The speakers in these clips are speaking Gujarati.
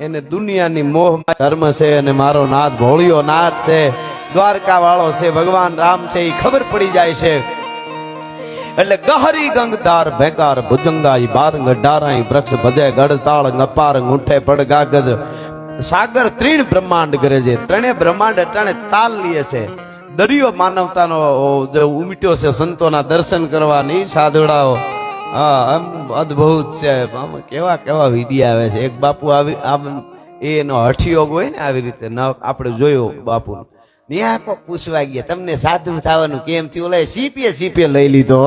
એને દુનિયાની મોહ ધર્મ છે અને મારો નાથ ભોળિયો નાથ છે. દ્વારકા વાળો છે, ભગવાન રામ છે એ ખબર પડી જાય છે. એટલે ગહરી ગંગધાર, ભેગાર, ભુજંગાઈ, બારંગ ડારાઈ વૃક્ષ, ભજે ગડતાળ ગપાર ગુંઠે પડ ગાગર સાગર ત્રીણ બ્રહ્માંડ કરે છે. ત્રણે બ્રહ્માંડ અટાણે તાલ લીએ છે. દરિયો માનવતાનો જે ઉમટ્યો છે, સંતોના દર્શન કરવાની સાધુડાઓ. હા, આમ અદભુત છે. આમ કેવા કેવા વિધિ આવે છે. એક બાપુ આવી આમ એનો હઠિયોગ હોય ને આવી રીતે ન આપણે જોયો બાપુ ત્યાં કોક પૂછવા ગયા, તમને સાધુ થવાનું કેમ થયું? લે, સીપીએ સીપીએ લઈ લીધો.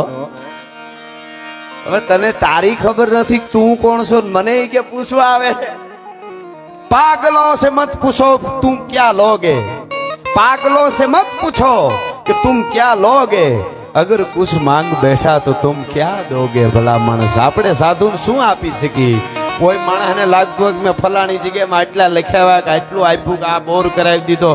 હવે તને તારી ખબર નથી તું કોણ છો? મને કે પૂછવા આવે છે. પાગલો સે મત પૂછો તું ક્યાં લોગે? પાગલો સે મત પૂછો કે તું ક્યાં લોગે? અગર કુછ માંગ બેઠા તો તુમ ક્યાં દોગે? ભલા માણસ, આપણે સાધુ શું આપી શકી કોઈ માણસને લાગતું કે મેં ફલાણી જગ્યામાં આટલા લખ્યા કે આટલું આપ્યું કે આ બોર કરાવી દીધો.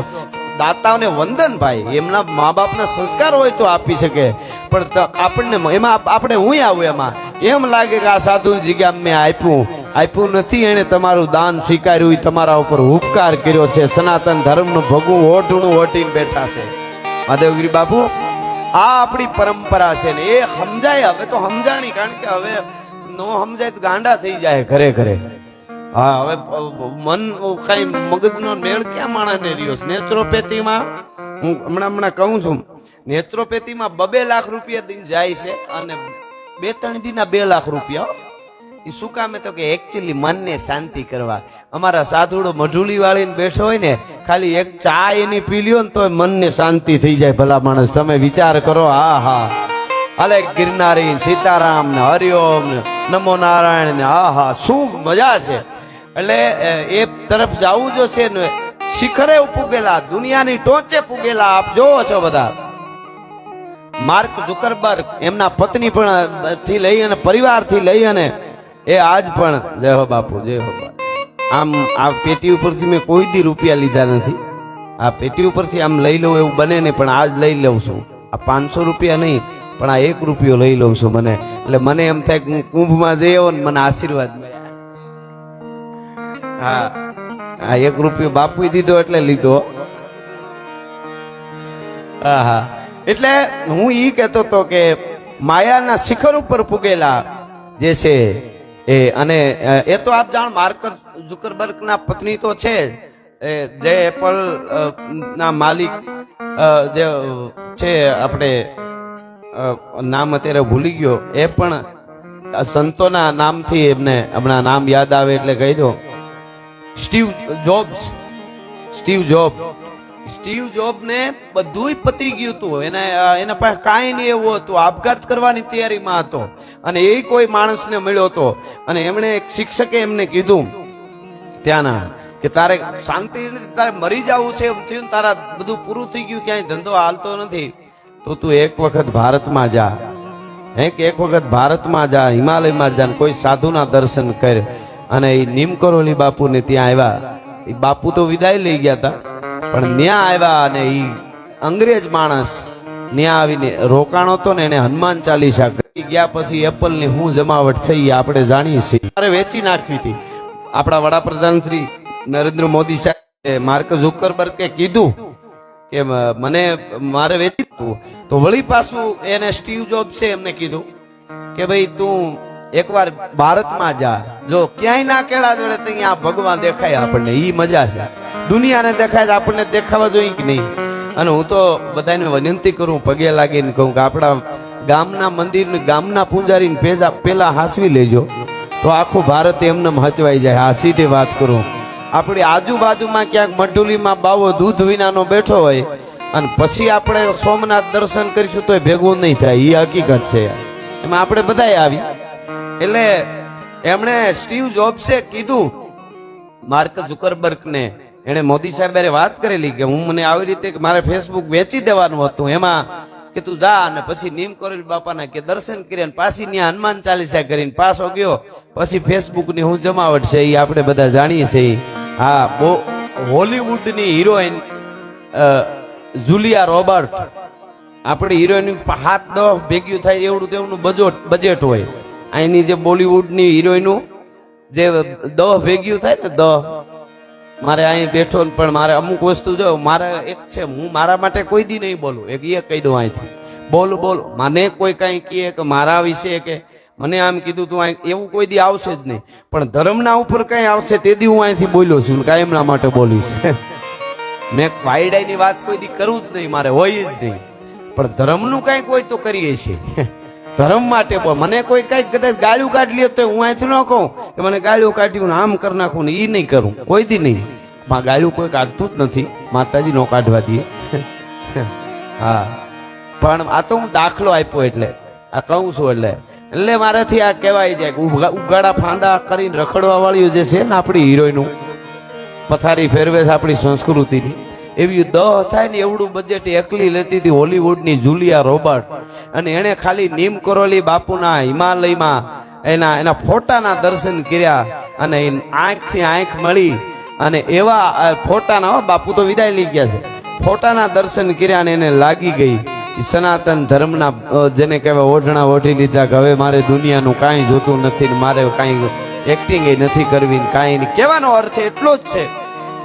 દાતાઓને વંદન ભાઈ, એમના મા બાપના સંસ્કાર હોય તો આપી શકે. પણ આપણને એમાં આપણે હું આવું એમાં? એમ લાગે કે આ સાધુ જગ્યા મેં આપ્યું. આપ્યું નથી એને તમારું દાન સ્વીકાર્યું તમારા ઉપર ઉપકાર કર્યો છે. સનાતન ધર્મનું ભગવું ઓઢણું ઓઢીને બેઠા છે. મહાદેવગીરી બાપુ આ આપણી પરંપરા છે ને, એ સમજાય હવે તો સમજાણી, કારણ કે હવે નો સમજાય તો ગાંડા થઈ જાય ઘરે ઘરે. હા, હવે મન કઈ મગજનો મેળ ક્યાં માણસને રહ્યો? છે નેચરોપેથીમાં, હું હમણાં હમણાં કહું છું, નેચરોપેથીમાં બબે લાખ રૂપિયા દિન જાય છે અને બે ત્રણ દીના બે લાખ રૂપિયા એ શું કામે તો કે એકચ્યુઅલી મનને શાંતિ કરવા. અમારા સાધુડો મઢુલી વાળીને બેઠો હોય ને, ખાલી એક ચા એની પી લ્યો ને તો મનને શાંતિ થઈ જાય ભલા માણસ. તમે વિચાર કરો, હા હા. અલે ગિરનારી સીતારામ ને હરિઓમ ને નમો નારાયણ ને, હા હા. શું મજા છે? એટલે એ તરફ જવું જોશે ને, શિખરે પૂગેલા દુનિયાની ટોચે પૂગેલા, આપ જોવો છો બધા. માર્ક ઝુકરબર્ગ એમના પત્ની પણ થી લઈ અને પરિવારથી લઈ અને એ આજ પણ જય હો બાપુ, જય હો આમ આ પેટી ઉપરથી મેં કોઈ દી રૂપિયા લીધા નથી. આ પેટી ઉપરથી આમ લઈ લઉં એવું બને નહીં, પણ આજ લઈ લઉં છું. આ પાંચસો રૂપિયા નહીં, પણ આ એક રૂપિયો લઈ લઉં છું મને. એટલે મને એમ થાય કે હું કુંભમાં જઈ આવો ને મને આશીર્વાદ મળ્યા હા, આ એક રૂપિયો બાપુએ દીધો એટલે લીધો. હા હા એટલે હું ઈ કહેતો તો કે માયાના શિખર ઉપર પૂગેલા જે છે એ, અને એ તો આપ જાણ, માર્કર ઝુકરબર્ગ ના પત્ની તો છે. એ, જે એપલ ના માલિક જે છે આપણે નામ અત્યારે ભૂલી ગયો. એ પણ સંતોના નામથી એમને હમણાં નામ યાદ આવે એટલે કહી દો Steve Jobs. Steve Job. Steve Job ને બધુંય પતી ગયું હતું. એને એના પાસે કાંઈ નહીં એવું હતું. આપઘાત કરવાની તૈયારીમાં હતો. અને એ કોઈ માણસને મળ્યો હતો. અને એમણે એક શિક્ષકે એમને કીધું ત્યાંના કે તારે શાંતિ તારે મરી જવું છે એમ થયું તારા બધું પૂરું થઈ ગયું, ક્યાંય ધંધો હાલતો નથી. તો તું એક વખત ભારતમાં જા. હે, કે એક વખત ભારતમાં જા, હિમાલયમાં જા કોઈ સાધુના દર્શન કર. અને એ નીમકરોલી બાપુને ત્યાં આવ્યા. એ બાપુ તો વિદાય લઈ ગયા હતા પણ ન્યા આવ્યા અને એ અંગ્રેજ માણસ ન્યા આવીને રોકાણો હતો ને એને હનુમાન ચાલીસા કરી. ગયા પછી એપલની હું જમાવટ થઈ આપણે જાણીએ છીએ. મારે વેચી નાખવી હતી. આપણા વડાપ્રધાન શ્રી નરેન્દ્ર મોદી સાહેબ માર્ક ઝુકરબર્ગે કીધું કે મને મારે વેચી તું. તો વળી પાછું એને સ્ટીવ જોબ છે એમને કીધું કે ભાઈ તું એકવાર ભારતમાં જા. જો ક્યાંય ના કેળા જોડે તો અહીંયા ભગવાન દેખાય આપણને. ઈ મજા છે. દુનિયાને દેખાય આપણને દેખાવા જોઈએ કે નહીં? અને હું તો બધાને વિનંતી કરું, પગે લાગીને કહું કે આપણા ગામના મંદિરને ગામના પૂજારીને પેજા પેલા હાંસવી લેજો. તો આખું ભારત એમને હચવાઈ જાય. આ સીધી વાત કરું. આપણી આજુબાજુમાં ક્યાંક મઢુલીમાં બાવો દૂધ વિનાનો બેઠો હોય અને પછી આપણે સોમનાથ દર્શન કરીશું તો એ ભેગું નહીં થાય. એ હકીકત છે. એમાં આપણે બધાય આવી. એટલે એમણે સ્ટીવ જોબ્સે કીધું, માર્ક ઝુકરબર્ગને એણે મોદી સાહેબ વાત કરેલી કે હું મને આવી રીતે મારે ફેસબુક વેચી દેવાનું હતું. એમાં કે તું જા અને પછી નીમ કરેલ બાપાના કે દર્શન કર્યા અને પાછી ત્યાં હનુમાન ચાલીસા કરીને પાછો ગયો. પછી ફેસબુકની હું જમાવટ છે એ આપણે બધા જાણીએ છીએ. હા બહુ હોલીવુડની હિરોઈન જુલિયા રોબર્ટ. આપણી હિરોઈન હાથ દસ ભેગ્યું થાય એવડું તેવડું બજેટ બજેટ હોય. અહીંની જે બોલિવૂડની હિરોઈનું જે દહ ભેગ્યું થાય ને દહ મારે અહીં બેઠો ને પણ મારે અમુક વસ્તુ જો, મારે એક છે, હું મારા માટે કોઈ દી નહીં બોલું. એક એ કહી દઉં અહીંથી. બોલું, બોલ. મને કોઈ કઈ કહે કે મારા વિશે કે મને આમ કીધું તું અહીં, એવું કોઈ દી આવશે જ નહીં. પણ ધર્મના ઉપર કઈ આવશે તે દી હું અહીંથી બોલ્યો છું ને એમના માટે બોલીશ મેં વાયડાઈની વાત કોઈ દી કરવું જ નહીં, મારે હોય જ નહીં. પણ ધર્મનું કઈ કોઈ તો કરીએ છીએ. ધર્મ માટે મને કોઈ કઈ કદાચ ગાળ્યું કાઢી લે તો હું અહીંથી ન કહું કે મને ગાળ્યું કાઢ્યું આમ કરી નાખું ને એ નહીં કરું. કોઈ દી નહીં. માં ગાળ્યું કોઈ કાઢતું જ નથી. માતાજી નો કાઢવા દઈએ હા. પણ આ તો હું દાખલો આપ્યો એટલે. આ કહું છું એટલે. એટલે મારાથી આ કહેવાય જાય કે ઉગા- ઉગાડા ફાંદા કરીને રખડવા વાળ્યું જે છે ને આપણી હિરોઈનું, પથારી ફેરવે છે આપણી સંસ્કૃતિની. એવી દહ થાય ને એવડું બજેટ એકલી લેતી હતી હોલીવુડની જુલિયા રોબર્ટ. અને એણે ખાલી નીમ કરોલી બાપુના હિમાલયમાં એના એના ફોટાના દર્શન કર્યા અને આંખથી આંખ મળી. અને એવા ફોટાના હો, બાપુ તો વિદાય લઈ ગયા છે. ફોટાના દર્શન કર્યા અને એને લાગી ગઈ. સનાતન ધર્મના જેને કહેવાય ઓઢણા ઓઢી લીધા કે હવે મારે દુનિયાનું કાંઈ જોતું નથી મારે કાંઈ એક્ટિંગ નથી કરવી કાંઈ કહેવાનો અર્થ એટલો જ છે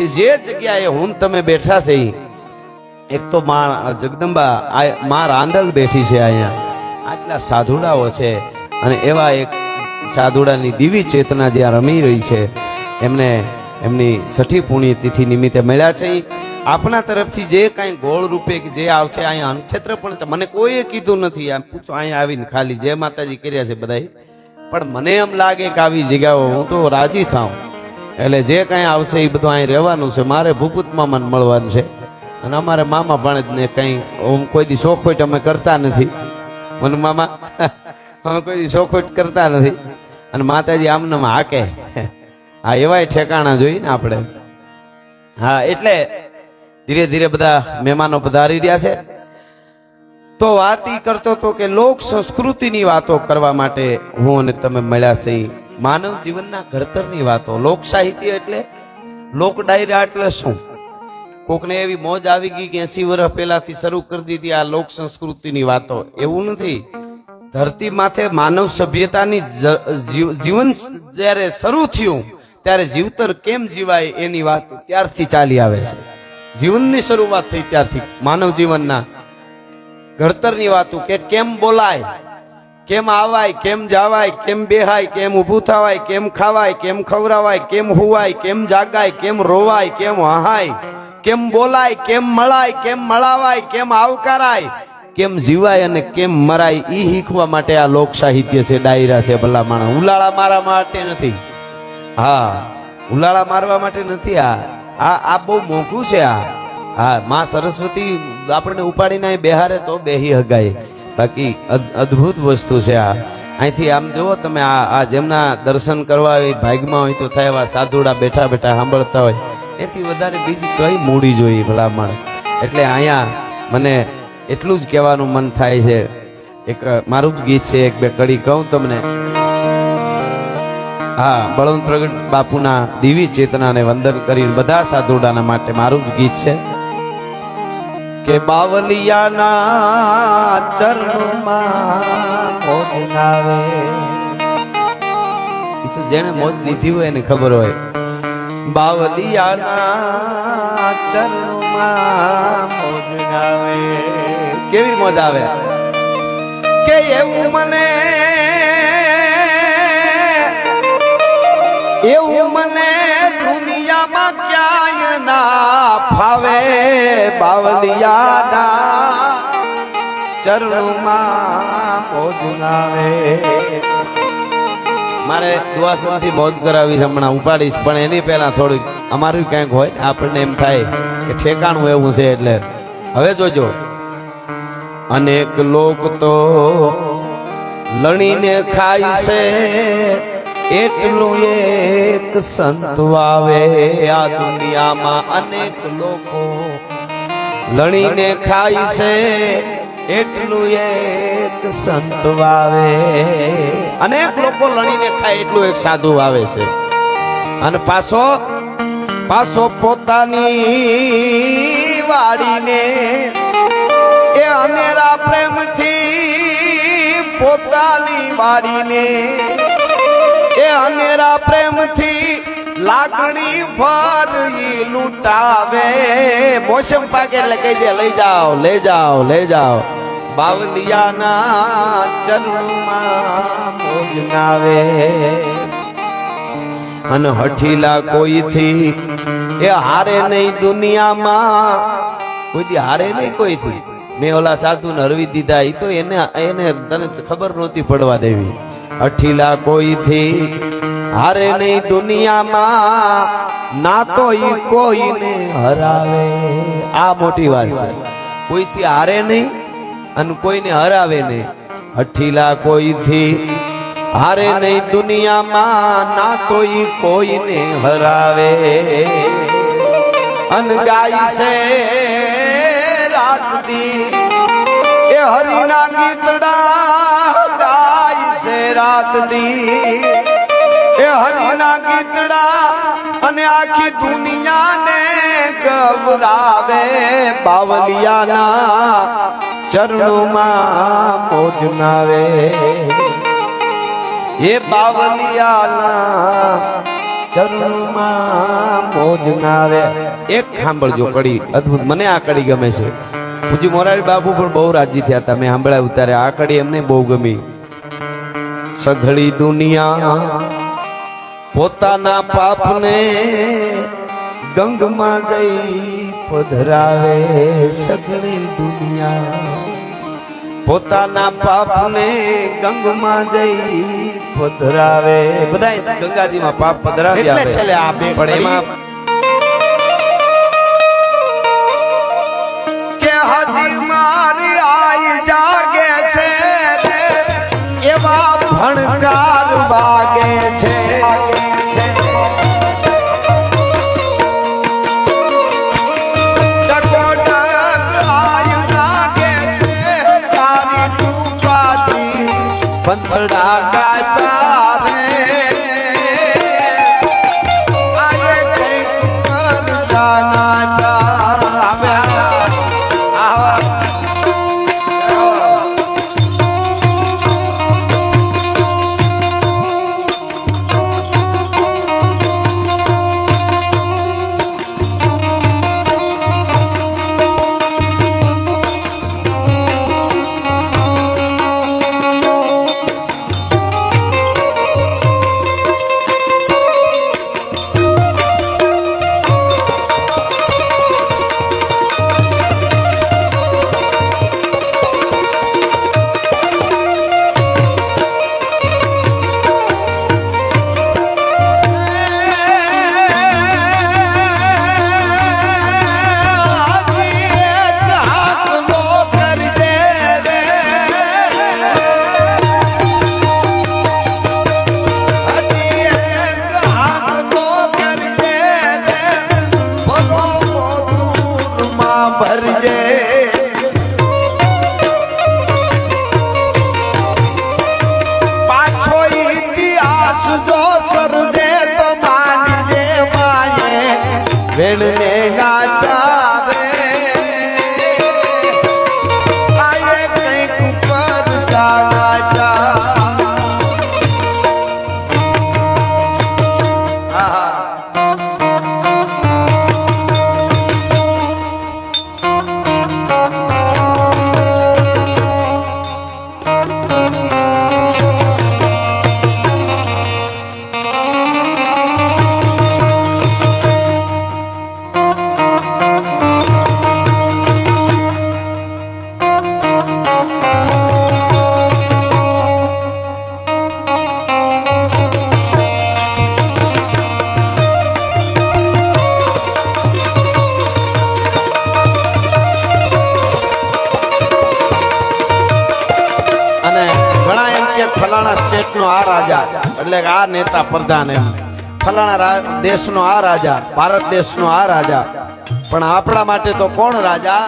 કે જે જગ્યાએ હું તમે બેઠા છે એક તો મા જગદંબા મા રાંદલ બેઠી છે અહીંયા. આટલા સાધુડાઓ છે અને એવા એક સાધુડાની દિવી ચેતના જ્યાં રમી રહી છે, એમને એમની છઠ્ઠી પુણ્યતિથિ નિમિત્તે મળ્યા છે આપણા તરફથી જે કાંઈ ગોળ રૂપે જે આવશે, અહીંયા અનક્ષેત્ર પણ મને કોઈએ કીધું નથી. આમ પૂછો, અહીંયા આવીને ખાલી જય માતાજી કર્યા છે બધાય. પણ મને એમ લાગે કે આવી જગ્યાઓ હું તો રાજી થાઉં. એટલે જે કાંઈ આવશે એ બધું અહીં રહેવાનું છે. મારે ભૂપૂત મામાને મળવાનું છે. અને અમારે મામા ભાણેજને કંઈ, હું કોઈ દી શોખોટ અમે કરતા નથી. મને મામા અમે કોઈ દી શોખોટ કરતા નથી. અને માતાજી આમને હાકે. હા, એવાય ઠેકાણા જોઈએ ને આપણે. હા, એટલે ધીરે ધીરે બધા મહેમાનો પધારી રહ્યા છે. તો વાત કરતો તો કે લોક સંસ્કૃતિની વાતો કરવા માટે હું અને તમે મળ્યા છે માનવ જીવનના ઘડતરની વાતો. લોક સાહિત્ય એટલે લોક ડાયરા એટલે શું? કોકને એવી મોજ આવી ગઈ કે એસી વર્ષ પહેલાથી શરૂ કરી દીધી આ લોક સંસ્કૃતિની વાતો. એવું નથી. ધરતી માથે માનવ સભ્યતાની જીવન જ્યારે શરૂ થયું, ત્યારે જીવતર કેમ જીવાય એની વાત ત્યારથી ચાલી આવે છે. જીવનની શરૂઆત થઈ ત્યારથી માનવ જીવનના ઘડતરની વાતો કે કેમ બોલાય? કેમ આવાય, કેમ જાવાય, કેમ બેહાય, કેમ ઊભું થવાય, કેમ ખાવાય, કેમ ખવરાવાય કેમ હુવાય, કેમ જાગાય, કેમ રોવાય, કેમ હહાય, કેમ બોલાય, કેમ મળાય, કેમ મળાવાય, કેમ આવકારાય, કેમ જીવાય અને કેમ મરાય એ શીખવા માટે આ લોક સાહિત્ય છે, ડાયરા છે, ભલા માણસ. ઉલાળા મારા માટે નથી. હા, ઉલાળા મારવા માટે નથી આ. આ આ બહુ મોંઘું છે આ. હા, માં સરસ્વતી આપણને ઉપાડીને બેહારે તો બેહી હગાય. બાકી અદ્ભુત વસ્તુ છે આ. અહીંથી આમ જુઓ તમે, આ આ જેમના દર્શન કરવા હોય ભાગમાં હોય તો થાય એવા સાધુડા બેઠા બેઠા સાંભળતા હોય. એથી વધારે બીજી કઈ મૂડી જોઈએ ભલામણ? એટલે અહીંયા મને એટલું જ કહેવાનું મન થાય છે. એક, મારું જ ગીત છે, એક બે કડી કહું તમને. હા, બળવંત પ્રગટ બાપુના દિવી ચેતનાને વંદન કરીને બધા સાધુડાના માટે મારું જ ગીત છે. કે બાવલિયાના ચરણમાં જેને મોજ લીધી હોય એને ખબર હોય. બાવલિયાના ચરણમાં કેવી મોજ આવે? કે એવું મને એવું મને ના ફાવે બાવલિયાના ચરણમાં મારે દુવાસનથી મોજ કરાવી હમણાં, ઉપાડીશ, પણ એની પહેલાં થોડીક અમારું ક્યાંક હોય, આપણને એમ થાય કે ઠેકાણું એવું છે એટલે. હવે જોજો. અનેક લોક તો લણીને ખાય છે એટલું એક સંત વાવે આ દુનિયામાં અનેક લોકો. લણીને ખાય છે, એટલું એક સંત વાવે. અનેક લોકો લણીને ખાય, એટલું એક સાધુ આવે છે. અને પાછો પાછો પોતાની વાડીને એ અનેરા પ્રેમથી પોતાની વાડીને અનેરા પ્રેમથી લાગણી ભર લૂંટાવે. મોસમ પાકે એટલે કહી દે, લઈ જાઓ લઈ જાઓ લઈ જાઓ. બાવલિયાના ચરણમાં મોજનાવે અને હઠીલા કોઈથી? એ હારે નહીં દુનિયામાં. કોઈ હારે નહીં કોઈથી? મેં ઓલા સાધુને હરવી દીધા એ તો એને એને તને ખબર નહોતી પડવા દેવી. હઠીલા કોઈથી? હારે નહીં દુનિયામાં, ના તો કોઈને હરાવે. આ મોટી વાત છે. કોઈથી હારે નહીં અને કોઈને હરાવે નહીં. અઠીલા કોઈથી? હારે નહીં દુનિયામાં, ના તો કોઈને હરાવે. અન ગાય છે રાત દી એ હરિના ગીતડા છે રાત દી. એ હરિના ગીતડા અને આખી દુનિયાને ગવરાવે બાવલિયાના ચરણોમાં મોજ નાવે. એ બાવલિયાના ચરણમાં મોજ એક સાંભળજો કડી, અદ્ભુત. મને આ ગમે છે. પૂજી મોરારી બાપુ પણ બહુ રાજી થયા તમે સાંભળ્યા ત્યારે આ કડી એમને બહુ ગમી. સઘળી દુનિયા પોતાના પાપને ગંગમાં જઈ પધરાવે સઘળી દુનિયા. પોતાના પાપને ગંગમાં જઈ પધરાવે. બધા ગંગાજીમાં પાપ પધરાવે એટલે છેલ્લે આ બે પણ એમાં પંથડા ગાતા ફલાણા સ્ટેટ નો આ રાજા, એટલે આ નેતા પ્રધાન એમ. ફલાણા દેશનો આ રાજા, ભારત દેશનો આ રાજા. પણ આપણા માટે તો કોણ રાજા?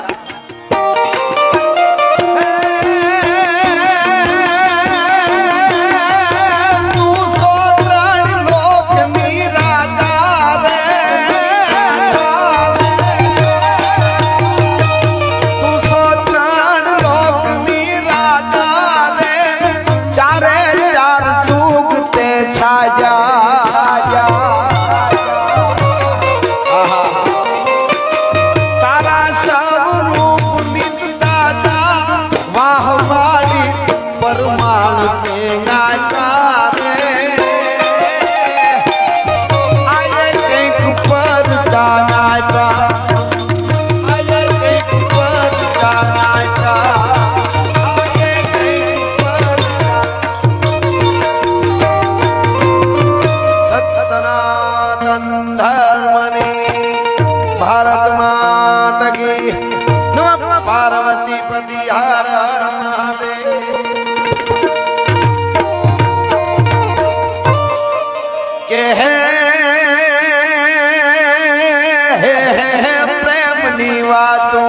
હે હે પ્રેમની વાતો.